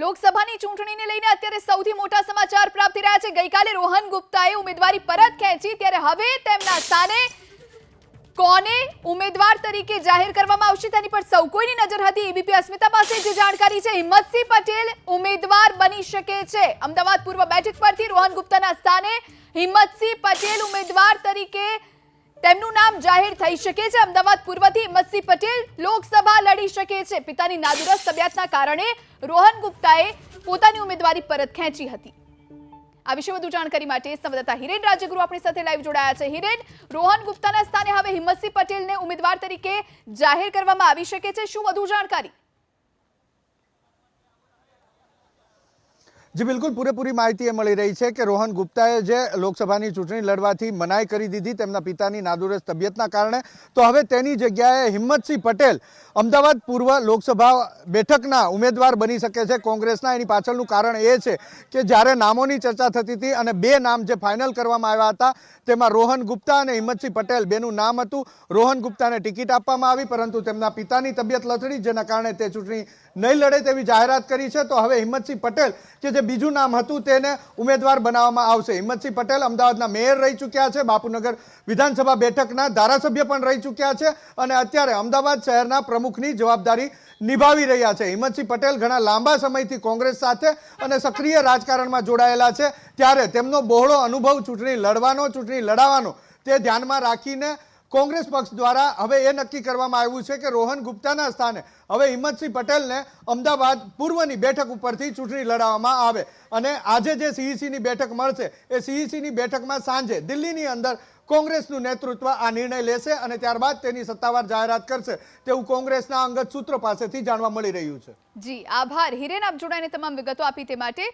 લોકસભાની ચૂંટણીને લઈને અત્યારે સૌથી મોટા સમાચાર પ્રાપ્ત રહ્યા છે. ગઈકાલે રોહન ગુપ્તાએ ઉમેદવારી પરત ખેંચી, ત્યારે હવે તેમના સ્થાને કોને ઉમેદવાર તરીકે જાહેર કરવામાં આવશે તેની પર સૌ કોઈની નજર હતી. એબીપી અસ્મિતા પાસે જે જાણકારી છે, હિંમતસિંહ પટેલ ઉમેદવાર બની શકે છે. અમદાવાદ પૂર્વ બેઠક પરથી રોહન ગુપ્તાના સ્થાને હિંમતસિંહ પટેલ ઉમેદવાર તરીકે તેમનું નામ જાહેર થઈ શકે છે. અમદાવાદ પૂર્વથી હિંમતસિંહ પટેલ લોકસભા લડી શકે છે. પિતાની નાદુરસ્ત તબિયતના કારણે રોહન ગુપ્તાએ પોતાની ઉમેદવારી પરત ખેંચી હતી. આ વિશે વધુ જાણકારી માટે સંવાદદાતા હિરેન રાજ્યગુરુ આપણી સાથે લાઈવ જોડાયા છે. હિરેન, રોહન ગુપ્તાના સ્થાને હવે હિંમતસિંહ પટેલને ઉમેદવાર તરીકે જાહેર કરવામાં આવી શકે છે. શું વધુ જાણકારી? જી, બિલકુલ. પૂરેપૂરી માહિતી એ મળી રહી છે કે રોહન ગુપ્તાએ જે લોકસભાની ચૂંટણી લડવાથી મનાઈ કરી દીધી તેમના પિતાની નાદુરસ્ત તબિયતના કારણે. તો હવે તેની જગ્યાએ હિંમતસિંહ પટેલ અમદાવાદ પૂર્વ લોકસભા બેઠકના ઉમેદવાર બની શકે છે. કોંગ્રેસના એની પાછળનું કારણ એ છે કે જ્યારે નામોની ચર્ચા થતી હતી અને બે નામ જે ફાઇનલ કરવામાં આવ્યા હતા, તેમાં રોહન ગુપ્તા અને હિંમતસિંહ પટેલ બેનું નામ હતું. રોહન ગુપ્તાને ટિકિટ આપવામાં આવી, પરંતુ તેમના પિતાની તબિયત લથડી, જેના કારણે તે ચૂંટણી નહીં લડે તેવી જાહેરાત કરી છે. તો હવે હિંમતસિંહ પટેલ કે જે બીજું નામ હતું તેને ઉમેદવાર બનાવવામાં આવશે. હિંમતસિંહ પટેલ અમદાવાદના મેયર રહી ચૂક્યા છે. બાપુનગર વિધાનસભા બેઠકના ધારાસભ્ય પણ રહી ચૂક્યા છે અને અત્યારે અમદાવાદ શહેરના પ્રમુખની જવાબદારી નિભાવી રહ્યા છે. હિંમતસિંહ પટેલ ઘણા લાંબા સમયથી કોંગ્રેસ સાથે અને સક્રિય રાજકારણમાં જોડાયેલા છે. ત્યારે તેમનો બહોળો અનુભવ ચૂંટણી લડવાનો, ચૂંટણી લડાવવાનો તે ધ્યાનમાં રાખીને કોંગ્રેસ પક્ષ દ્વારા હવે એ નક્કી કરવામાં આવ્યું છે કે રોહન ગુપ્તાના સ્થાને હવે હિંમતસિંહ પટેલને અમદાવાદ પૂર્વની બેઠક ઉપરથી ચૂંટણી લડાવવામાં આવે. અને આજે જે સીઈસીની બેઠક મળશે, એ સીઈસીની બેઠકમાં સાંજે દિલ્હીની અંદર કોંગ્રેસનું નેતૃત્વ આ નિર્ણય લેશે અને ત્યારબાદ તેની સત્તાવાર જાહેરાત કરશે તેવું કોંગ્રેસના અંગત સૂત્રો પાસેથી જાણવા મળી રહ્યું છે. જી, આભાર. હિરેન, આપ જોડાઈને તમામ વિગતો આપી તે માટે